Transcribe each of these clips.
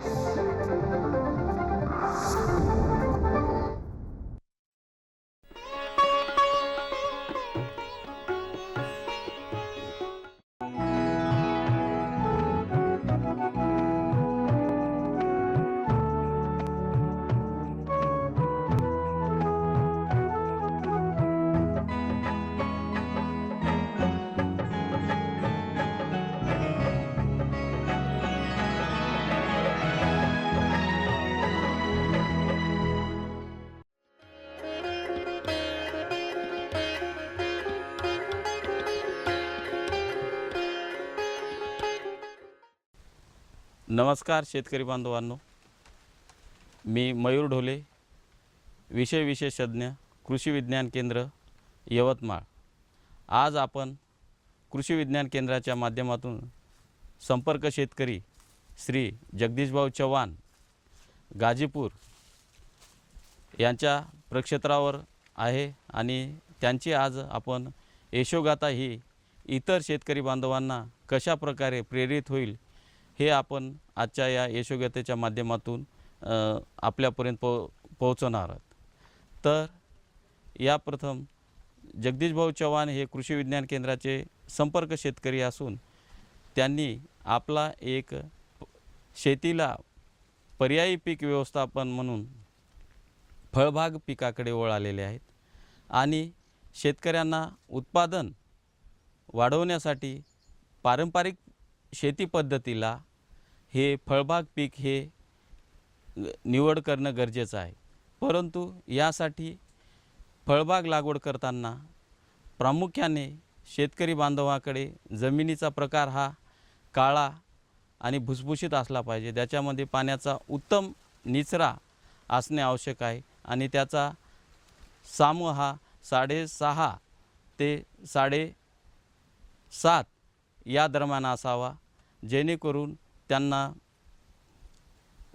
you नमस्कार शेतकरी बांधवांनो. मी मयूर ढोले विषय विशेषज्ञ कृषी विज्ञान केंद्र यवतमाळ. आज आपण कृषी विज्ञान केंद्राच्या माध्यमातून संपर्क शेतकरी श्री जगदीशभाऊ चव्हाण गाजीपूर यांच्या प्रक्षेत्रावर आहे आणि त्यांची आज आपण यशोगाथा ही इतर शेतकरी बांधवांना कशा प्रकारे प्रेरित होईल हे आपण आजच्या या यशोगतेच्या माध्यमातून आपल्यापर्यंत पो पोहोचवणार आहोत. तर या प्रथम जगदीशभाऊ चव्हाण हे कृषी विज्ञान केंद्राचे संपर्क शेतकरी असून त्यांनी आपला एक शेतीला पर्यायी पीक व्यवस्थापन म्हणून फळबाग पिकाकडे वळालेले आहेत आणि शेतकऱ्यांना उत्पादन वाढवण्यासाठी पारंपरिक शेती पद्धतीला हे फळबाग पीक हे निवड करणं गरजेचं आहे. परंतु यासाठी फळबाग लागवड करताना प्रामुख्याने शेतकरी बांधवाकडे जमिनीचा प्रकार हा काळा आणि भुसभुशीत असला पाहिजे. त्याच्यामध्ये पाण्याचा उत्तम निचरा असणे आवश्यक आहे आणि त्याचा सामू हा साडेसहा ते साडे सात या दरम्यान असावा. जेणेकरून त्यांना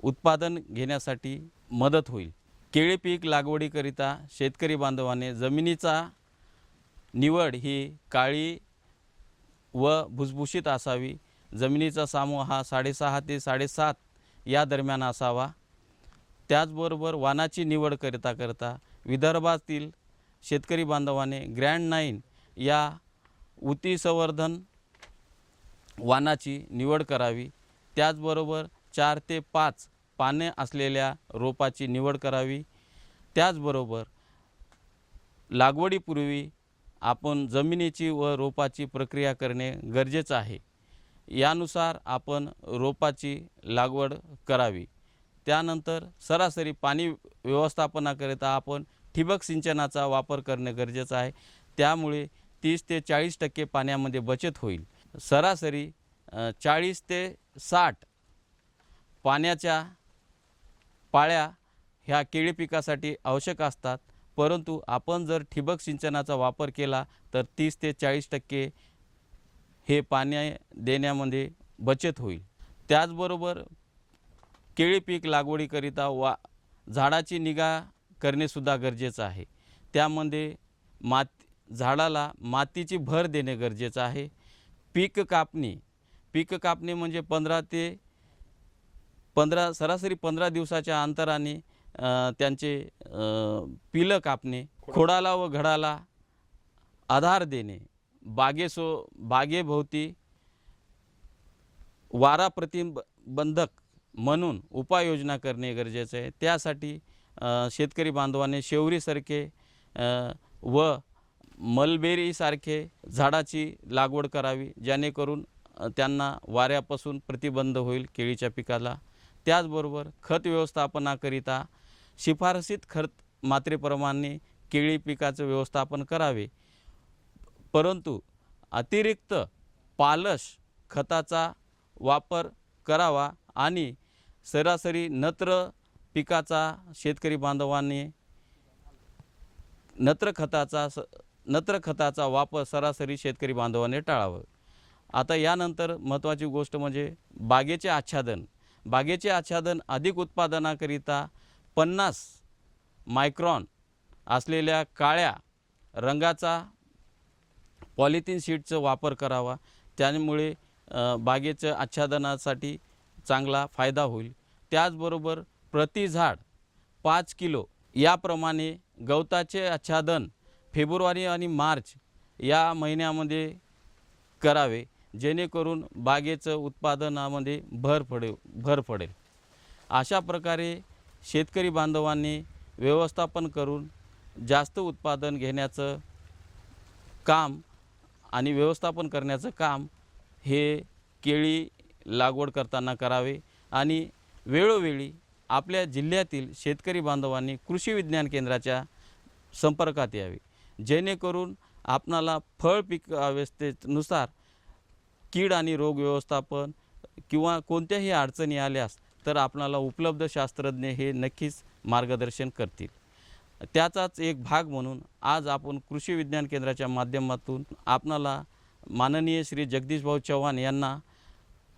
उत्पादन घेण्यासाठी मदत होईल. केळी पीक लागवडीकरिता शेतकरी बांधवाने जमिनीचा निवड ही काळी व भुसभुशीत असावी. जमिनीचा सामू हा साडेसहा ते साडेसात या दरम्यान असावा. त्याचबरोबर वानाची निवड करता करता विदर्भातील शेतकरी बांधवाने ग्रँड नाईन या उती संवर्धन वानाची निवड करावी. त्याचबरोबर चार ते पाच पाने असलेल्या रोपाची निवड करावी. त्याचबरोबर लागवडीपूर्वी आपण जमिनीची व रोपाची प्रक्रिया करणे गरजेचं आहे. यानुसार आपण रोपाची लागवड करावी. त्यानंतर सरासरी पाणी व्यवस्थापनाकरिता आपण ठिबक सिंचनाचा वापर करणे गरजेचं आहे. त्यामुळे तीस ते चाळीस टक्के पाण्यामध्ये बचत होईल. सरासरी चाळीस ते साठ. पाण्याच्या पाळ्या ह्या केळी पिकासाठी आवश्यक असतात. परंतु आपण जर ठिबक सिंचनाचा वापर केला तर तीस ते चाळीस टक्के हे पाणी देण्यामध्ये बचत होईल. त्याचबरोबर केळी पीक लागवडीकरिता वा झाडाची निगा करणेसुद्धा गरजेचं आहे. त्यामध्ये मात झाडाला मातीची भर देणे गरजेचं आहे. पीक कापणी पीक कापणी म्हणजे पंधरा ते पंधरा सरासरी पंधरा दिवसाच्या अंतराने त्यांचे पिलं कापणे खोडाला व घडाला आधार देणे बागेसो बागेभोवती वारा प्रतिबंधक म्हणून उपाययोजना करणे गरजेचे आहे. त्यासाठी शेतकरी बांधवाने शेवरीसारखे व मलबेरीसारखे झाडाची लागवड करावी जेणेकरून त्यांना वाऱ्यापासून प्रतिबंध होईल केळीच्या पिकाला. त्याचबरोबर खत व्यवस्थापनाकरिता शिफारसीत खत मात्रेप्रमाणे केळी पिकाचं व्यवस्थापन करावे. परंतु अतिरिक्त पालश खताचा वापर करावा आणि सरासरी नत्र पिकाचा शेतकरी बांधवांनी नत्र खताचा स नत्र खताचा वापर सरासरी शेतकरी बांधवांनी टाळावं. आता यानंतर महत्त्वाची गोष्ट म्हणजे बागेचे आच्छादन. बागेचे आच्छादन अधिक उत्पादनाकरिता पन्नास मायक्रॉन असलेल्या काळ्या रंगाचा पॉलिथिन शीटचा वापर करावा. त्यामुळे बागेचं आच्छादनासाठी चांगला फायदा होईल. त्याचबरोबर प्रति झाड पाच किलो याप्रमाणे गवताचे आच्छादन फेब्रुवारी आणि मार्च या महिन्यामध्ये करावे. जेणेकरून बागेचं उत्पादनामध्ये भर पडेल भर पडेल. अशा प्रकारे शेतकरी बांधवांनी व्यवस्थापन करून जास्त उत्पादन घेण्याचं काम आणि व्यवस्थापन करण्याचं काम हे केळी लागवड करताना करावे आणि वेळोवेळी आपल्या जिल्ह्यातील शेतकरी बांधवांनी कृषी विज्ञान केंद्राच्या संपर्कात यावे. जेणेकरून आपणाला फळ पिक अवस्थेनुसार कीड आणि रोग व्यवस्थापन किंवा कोणत्याही अडचणी आल्यास तर आपणाला उपलब्ध शास्त्रज्ञ हे नक्कीच मार्गदर्शन करतील. त्याचाच एक भाग म्हणून आज आपण कृषी विज्ञान केंद्राच्या माध्यमातून आपणाला माननीय श्री जगदीशभाऊ चव्हाण यांना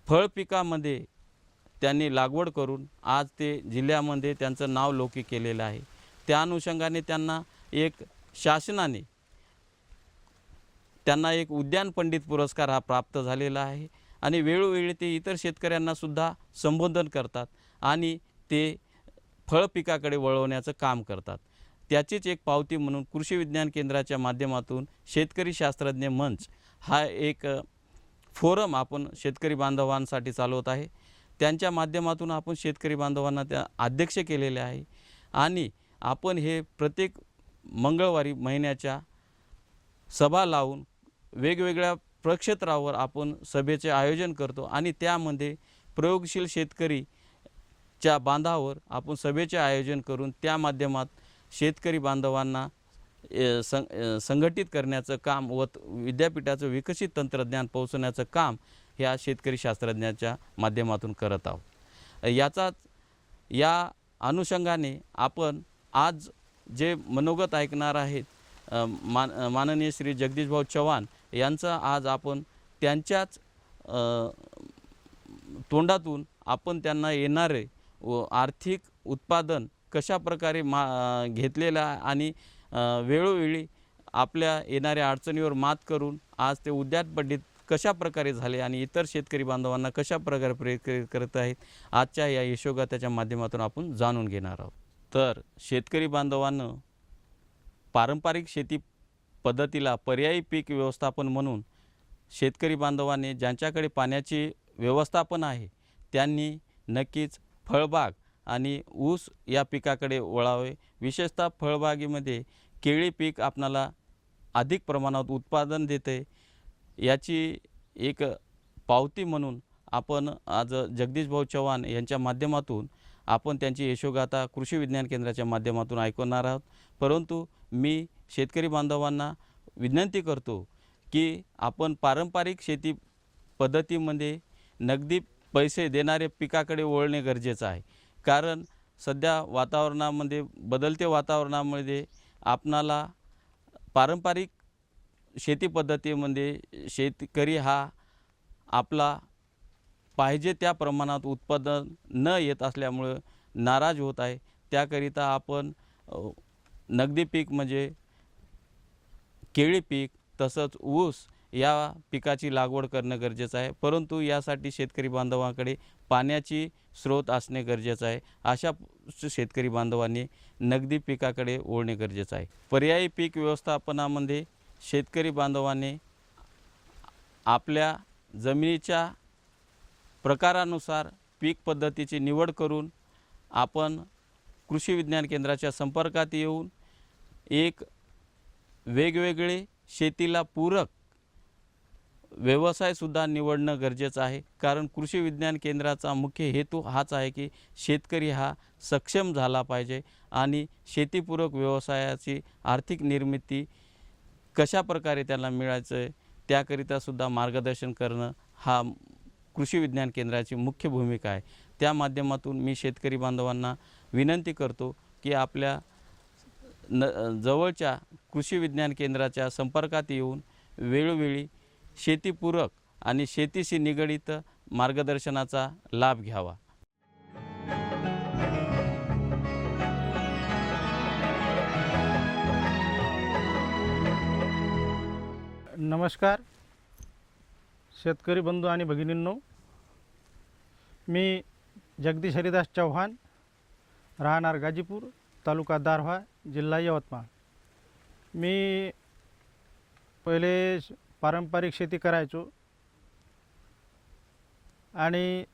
फळ पिकामध्ये त्यांनी लागवड करून आज ते जिल्ह्यामध्ये त्यांचं नाव लौकिक केलेलं आहे. त्या अनुषंगाने त्यांना एक शासनाने त्यांना एक उद्यान पंडित पुरस्कार हा प्राप्त झालेला आहे. आणि वेळोवेळी ते इतर शेतकऱ्यांनासुद्धा संबोधन करतात आणि ते फळ पिकाकडे वळवण्याचं काम करतात. त्याचीच एक पावती म्हणून कृषी विज्ञान केंद्राच्या माध्यमातून शेतकरी शास्त्रज्ञ मंच हा एक फोरम आपण शेतकरी बांधवांसाठी चालवत आहे. त्यांच्या माध्यमातून आपण शेतकरी बांधवांना त्या अध्यक्ष केलेले आहे. आणि आपण हे प्रत्येक मंगळवारी महिन्याच्या सभा लावून वेगवेगळ्या प्रक्षेत्रावर आपण सभेचे आयोजन करतो आणि त्यामध्ये प्रयोगशील शेतकरीच्या बांधावर आपण सभेचे आयोजन करून त्या माध्यमात शेतकरी बांधवांना सं संघटित करण्याचं काम व त- विद्यापीठाचं विकसित तंत्रज्ञान पोहोचवण्याचं काम ह्या शेतकरी शास्त्रज्ञाच्या माध्यमातून करत आहोत. याचाच या अनुषंगाने आपण आज जे मनोगत ऐकणार आहेत मान माननीय श्री जगदीशभाऊ चव्हाण यांचं आज आपण त्यांच्याच तोंडातून आपण त्यांना येणारे व आर्थिक उत्पादन कशा प्रकारे मा घेतलेलं आणि वेळोवेळी आपल्या येणाऱ्या अडचणीवर मात करून आज ते उद्यान पंडित कशा प्रकारे झाले आणि इतर शेतकरी बांधवांना कशा प्रकारे प्रेरित करत आहेत आजच्या या यशोगाथाच्या माध्यमातून आपण जाणून घेणार आहोत. तर शेतकरी बांधवांनं पारंपरिक शेती पद्धतीला पर्यायी पीक व्यवस्थापन म्हणून शेतकरी बांधवांनी ज्यांच्याकडे पाण्याची व्यवस्थापन आहे त्यांनी नक्कीच फळबाग आणि ऊस या पिकाकडे वळावे. विशेषतः फळबागेमध्ये केळी पीक आपणाला अधिक प्रमाणात उत्पादन देते. याची एक पावती म्हणून आपण आज जगदीश भाऊ चव्हाण यांच्या माध्यमातून आपण त्यांची यशोगाथा कृषी विज्ञान केंद्राच्या माध्यमातून ऐकवणार आहोत. परंतु मी शेतकरी बांधवांना विनंती करतो की आपण पारंपरिक शेती पद्धतीमध्ये नगदी पैसे देणारे पिकाकडे वळणे गरजेचं आहे. कारण सध्या वातावरणामध्ये बदलते वातावरणामध्ये आपणाला पारंपरिक शेती पद्धतीमध्ये शेतकरी हा आपला पाहिजे त्या प्रमाणात उत्पादन न येत असल्यामुळं नाराज होत आहे. त्याकरिता आपण नगदी पीक म्हणजे केळी पीक तसंच ऊस या पिकाची लागवड करणं गरजेचं आहे. परंतु यासाठी शेतकरी बांधवांकडे पाण्याची स्रोत असणे गरजेचं आहे. अशा शेतकरी बांधवांनी नगदी पिकाकडे ओढणे गरजेचं आहे. पर्यायी पीक व्यवस्थापनामध्ये शेतकरी बांधवांनी आपल्या जमिनीच्या प्रकारानुसार पीक पद्धतीची निवड करून आपण कृषी विज्ञान केंद्राच्या संपर्कात येऊन एक वेगवेगळे शेतीला पूरक व्यवसायसुद्धा निवडणं गरजेचं आहे. कारण कृषी विज्ञान केंद्राचा मुख्य हेतू हाच आहे की शेतकरी हा सक्षम झाला पाहिजे आणि शेतीपूरक व्यवसायाची आर्थिक निर्मिती कशा प्रकारे त्याला मिळायचं आहे त्याकरितासुद्धा मार्गदर्शन करणं हा कृषी विज्ञान केंद्राची मुख्य भूमिका आहे. त्या माध्यमातून मी शेतकरी बांधवांना विनंती करतो की आपल्या न जवळच्या कृषी विज्ञान केंद्राच्या संपर्कात येऊन वेळोवेळी शेतीपूरक आणि शेतीशी निगडित मार्गदर्शनाचा लाभ घ्यावा. नमस्कार. शेतकरी बंधू आणि भगिनींनो मी जगदीश हरिदास चव्हाण राहणार गाजीपूर तालुका दारव्हा जिल्हा यवतमाळ. मी पहिले श- पारंपरिक शेती करायचो. आणि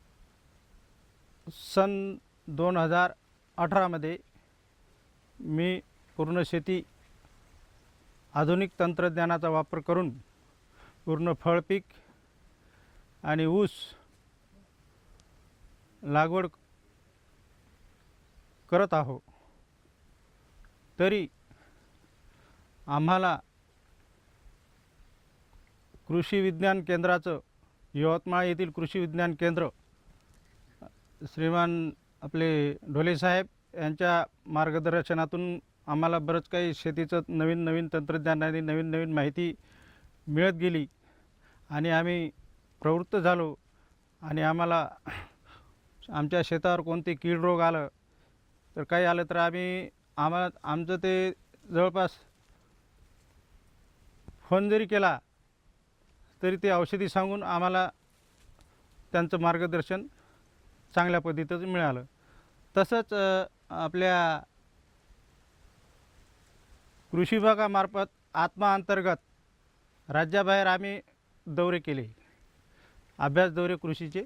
सन दोन हजार अठरामध्ये मी पूर्ण शेती आधुनिक तंत्रज्ञानाचा वापर करून पूर्ण फळपीक आणि ऊस लागवड करत आहो. तरी आम्हाला कृषी विज्ञान केंद्राचं यवतमाळ येथील कृषी विज्ञान केंद्र श्रीमान आपले ढोले साहेब यांच्या मार्गदर्शनातून आम्हाला बरंच काही शेतीचं नवीन नवीन तंत्रज्ञान आणि नवीन नवीन माहिती मिळत गेली आणि आम्ही प्रवृत्त झालो आणि आम्हाला आमच्या शेतावर कोणते कीड रोग आलं तर काही आलं तर आम्ही आम्हाला आमचं ते जवळपास फोन जरी केला तरी ते औषधी सांगून आम्हाला त्यांचं मार्गदर्शन चांगल्या पद्धतीचं मिळालं. तसंच आपल्या कृषी विभागामार्फत आत्मा अंतर्गत राज्याबाहेर आम्ही दौरे केले. अभ्यास दौरे कृषीचे.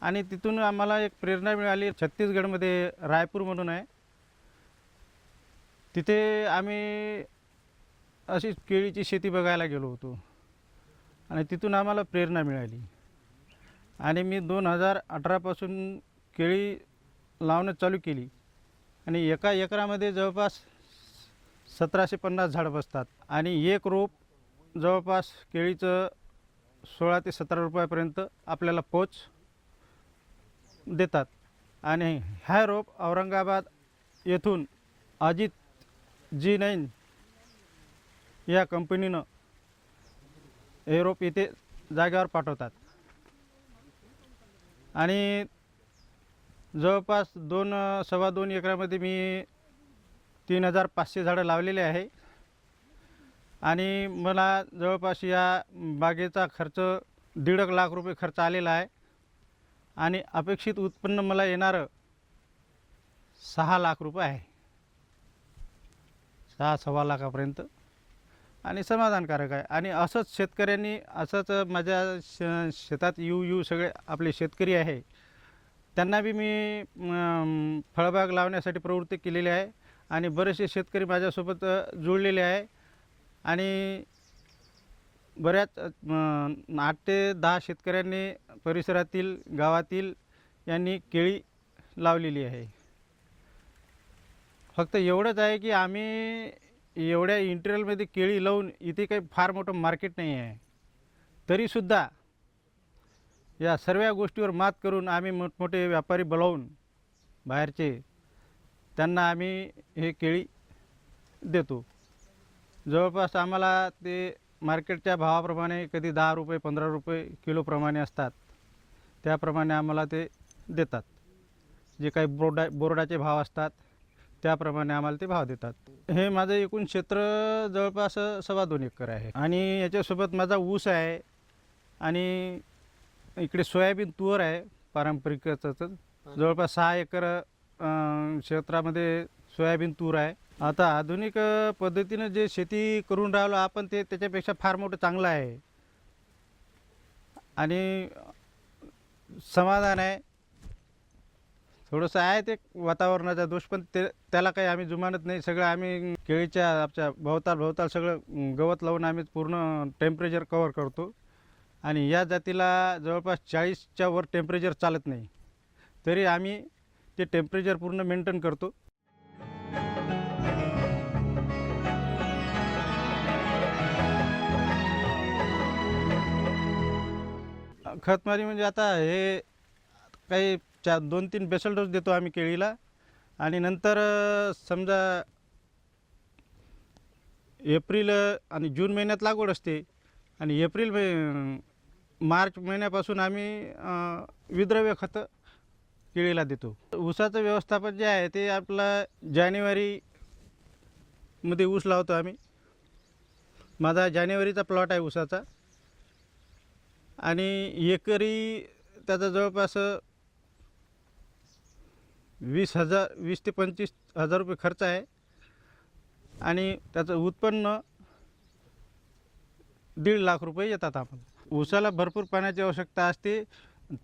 आणि तिथून आम्हाला एक प्रेरणा मिळाली. छत्तीसगडमध्ये रायपूर म्हणून आहे. तिथे आम्ही अशीच केळीची शेती बघायला गेलो होतो. आणि तिथून आम्हाला प्रेरणा मिळाली. आणि मी दोन हजार अठरापासून केळी लावणं चालू केली. आणि एका एकरामध्ये जवळपास सतराशे पन्नास झाडं बसतात. आणि एक रोप जवळपास केळीचं सोळा ते सतरा रुपयापर्यंत आपल्याला पोच देतात. आणि हा रोप औरंगाबाद येथून अजित जी नाईन या कंपनीनं युरोप येथे इथे जागेवर पाठवतात. आणि जवळपास दोन सव्वा दोन एकरामध्ये मी तीन हजार पाचशे झाडं लावलेले आहे. आणि मला जवळपास या बागेचा खर्च दीड एक लाख रुपये खर्च आलेला आहे. आणि अपेक्षित उत्पन्न मला येणारं सहा लाख रुपये आहे. सहा सव्वा लाखापर्यंत. आणि समाधानकारक आहे. आणि असंच शेतकऱ्यांनी असंच माझ्या श शेतात येऊ येऊ सगळे आपले शेतकरी आहे. त्यांना बी मी फळबाग लावण्यासाठी प्रवृत्त केलेली आहे. आणि बरेचसे शेतकरी माझ्यासोबत जुळलेले आहे. आणि बऱ्याच आठ ते दहा शेतकऱ्यांनी परिसरातील गावातील यांनी केळी लावलेली आहे. फक्त एवढंच आहे की आम्ही एवढ्या इंटेरियलमध्ये केळी लावून इथे काही फार मोठं मार्केट नाही आहे. तरीसुद्धा या सर्व गोष्टीवर मात करून आम्ही मोठमोठे व्यापारी बोलावून बाहेरचे त्यांना आम्ही हे केळी देतो. जवळपास आम्हाला ते मार्केटच्या भावाप्रमाणे कधी दहा रुपये पंधरा रुपये किलोप्रमाणे असतात. त्याप्रमाणे आम्हाला ते देतात. जे काही बोर्डा बोर्डाचे भाव असतात त्याप्रमाणे आम्हाला ते भाव देतात. हे माझं एकूण क्षेत्र जवळपास सव्वा दोन एकर आहे. आणि याच्यासोबत माझा ऊस आहे. आणि इकडे सोयाबीन तूर आहे पारंपरिकच जवळपास सहा एकर क्षेत्रामध्ये सोयाबीन तूर आहे. आता आधुनिक पद्धतीनं जे शेती करून राहिलो आपण ते त्याच्यापेक्षा फार मोठं चांगलं आहे. आणि समाधान आहे. थोडंसं आहे ते वातावरणाचा दोष पण ते त्याला काही आम्ही जुमानत नाही. सगळं आम्ही केळीच्या आमच्या भोवताल भोवताल सगळं गवत लावून आम्ही पूर्ण टेम्परेचर कवर करतो. आणि या जातीला जवळपास चाळीसच्या वर टेम्परेचर चालत नाही. तरी आम्ही ते टेम्परेचर पूर्ण मेंटेन करतो. खतमारी म्हणजे आता हे काही चार दोन तीन बेसल डोस देतो आम्ही केळीला. आणि नंतर समजा एप्रिल आणि जून महिन्यात लागवड असते. आणि एप्रिल मे मार्च महिन्यापासून आम्ही विद्रव्य खतं केळीला देतो. ऊसाचं व्यवस्थापन जे आहे ते आपलं जानेवारीमध्ये ऊस लावतो आम्ही. माझा जानेवारीचा प्लॉट आहे ऊसाचा. आणि एकरी त्याचा जवळपास वीस हजार वीस ते पंचवीस हजार रुपये खर्च आहे. आणि त्याचं उत्पन्न दीड लाख रुपये येतात आम्हाला ऊसाला भरपूर पाण्याची आवश्यकता असते.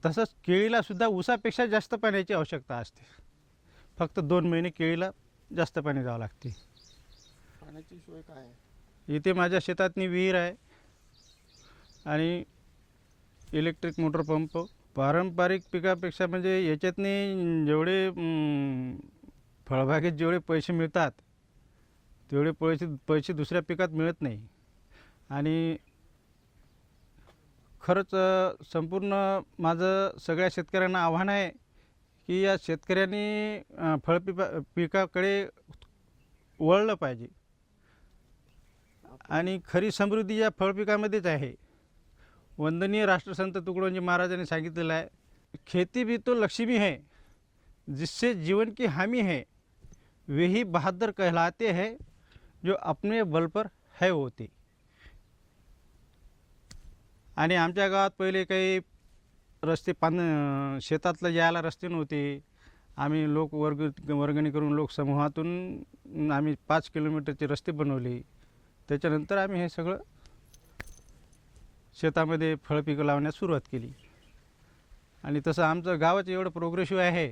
तसंच केळीला सुद्धा ऊसापेक्षा जास्त पाण्याची आवश्यकता असते. फक्त दोन महिने केळीला जास्त पाणी द्यावं लागते. पाण्याची सोय काय आहे? इथे माझ्या शेतातनी विहीर आहे. आणि इलेक्ट्रिक मोटर पंप पारंपरिक पिकापेक्षा म्हणजे याच्यातनी जेवढे फळबागेत जेवढे पैसे मिळतात तेवढे पैसे पैसे दुसऱ्या पिकात मिळत नाही. आणि खरंच संपूर्ण माझं सगळ्या शेतकऱ्यांना आव्हान आहे की या शेतकऱ्यांनी फळपिपा पिकाकडे वळलं पाहिजे. आणि खरी समृद्धी या फळपिकामध्येच आहे. वंदनीय राष्ट्रसंत तुकडोजी महाराजांनी सांगितलेलं आहे खेती भी तो लक्ष्मी है जिससे जीवन की हामी है वही बहादुर कहलाते हैं जो अपने बल पर है होते. आणि आमच्या गावात पहिले काही रस्ते पान शेतातलं यायला रस्ते नव्हते. आम्ही लोक वर्ग वर्गणी करून लोकसमूहातून आम्ही पाच किलोमीटरचे रस्ते बनवले. त्याच्यानंतर आम्ही हे सगळं शेतामध्ये फळपिकं लावण्यास सुरुवात केली. आणि तसं आमचं गावच एवढं प्रोग्रेसिव्ह आहे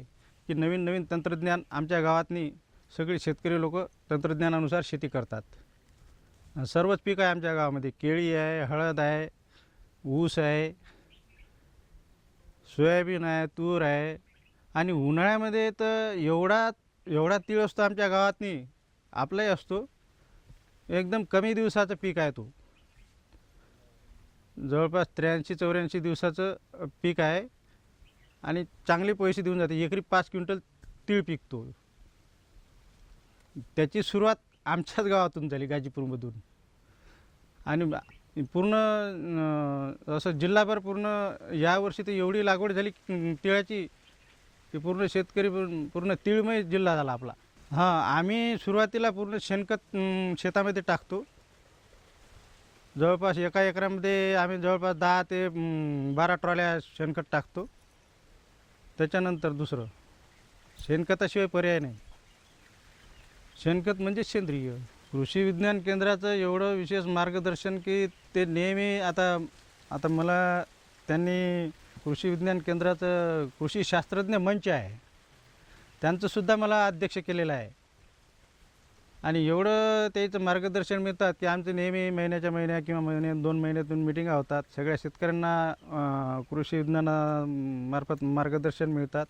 की नवीन नवीन तंत्रज्ञान आमच्या गावातनी सगळे शेतकरी लोक तंत्रज्ञानानुसार शेती करतात. सर्वच पीक आहे आमच्या गावामध्ये. केळी आहे हळद आहे ऊस आहे सोयाबीन आहे तूर आहे. आणि उन्हाळ्यामध्ये तर एवढा एवढा तीळ असतो आमच्या गावातनी. आपलाही असतो. एकदम कमी दिवसाचं पीक आहे तो. जवळपास त्र्याऐंशी चौऱ्याऐंशी दिवसाचं पीक आहे. आणि चांगले पैसे देऊन जाते. एकरी पाच क्विंटल तीळ पिकतो. त्याची सुरुवात आमच्याच गावातून झाली गाजीपूरमधून. आणि पूर्ण असं जिल्हाभर पूर्ण यावर्षी तर एवढी लागवड झाली तिळाची की पूर्ण शेतकरी पूर्ण पूर्ण तिळमय जिल्हा झाला आपला. हां आम्ही सुरुवातीला पूर्ण शेणखत शेतामध्ये टाकतो. जवळपास एका एकरामध्ये आम्ही जवळपास दहा ते बारा ट्रॉल्या शेणखत टाकतो. त्याच्यानंतर दुसरं शेणखताशिवाय पर्याय नाही. शेणखत म्हणजे सेंद्रिय. कृषी विज्ञान केंद्राचं एवढं विशेष मार्गदर्शन की ते नेहमी आता आता मला त्यांनी कृषी विज्ञान केंद्राचं कृषी शास्त्रज्ञ मंच आहे. त्यांचंसुद्धा मला अध्यक्ष केलेलं आहे. आणि एवढं त्याचं मार्गदर्शन मिळतात की आमचे नेहमी महिन्याच्या महिन्या किंवा महिन्या दोन महिन्यातून मिटिंगा होतात. सगळ्या शेतकऱ्यांना कृषी विज्ञानामार्फत मार्गदर्शन मिळतात.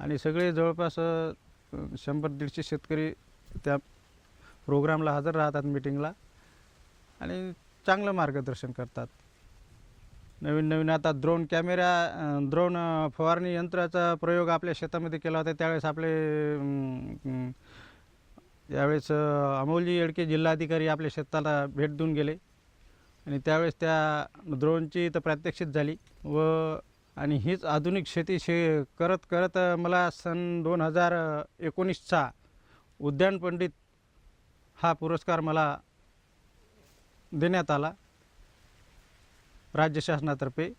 आणि सगळे जवळपास शंभर दीडशे शेतकरी त्या प्रोग्रामला हजर राहतात मिटिंगला आणि चांगलं मार्गदर्शन करतात. नवीन नवीन आता द्रोण कॅमेरा द्रोण फवारणी यंत्राचा प्रयोग आपल्या शेतामध्ये केला होता. त्यावेळेस आपले त्यावेळेस अमोलजी येडके जिल्हाधिकारी आपल्या शेताला भेट देऊन गेले. आणि त्यावेळेस त्या द्रोणची तर प्रात्यक्षित झाली व आणि हीच आधुनिक शेती शे करत करत मला सन दोन हजार एकोणीसचा उद्यान पंडित हा पुरस्कार मला देण्यात आला राज्य शासनातर्फे.